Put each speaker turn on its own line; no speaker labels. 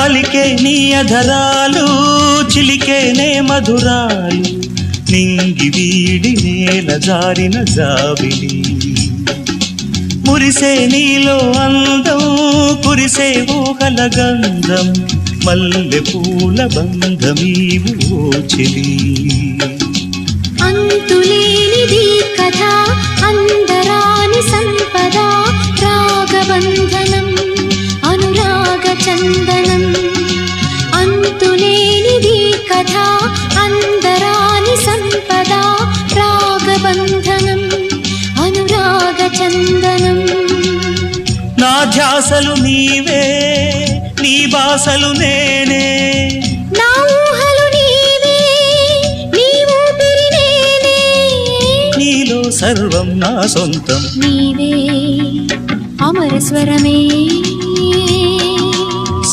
పలికే నీ అధరాలు చిలికేనే మధురాలు. నింగి వీడి నేల జారిన జాబిలి. మురిసే నీలో అందం కురిసే ఊహల గంధం మల్లె పూల బంధమీవు చెలి
అంతులేనిది కథ అందరాని సంపద రాగబంధనం అనురాగ చందన చందనం
నా ధ్యాసలు నీవే నీ బాసలు నేనే.
నా ఊహలు నీవే నీ ఊపిరి నేనే.
నీలో సర్వం నా సొంతం.
నీవే అమర స్వరమే.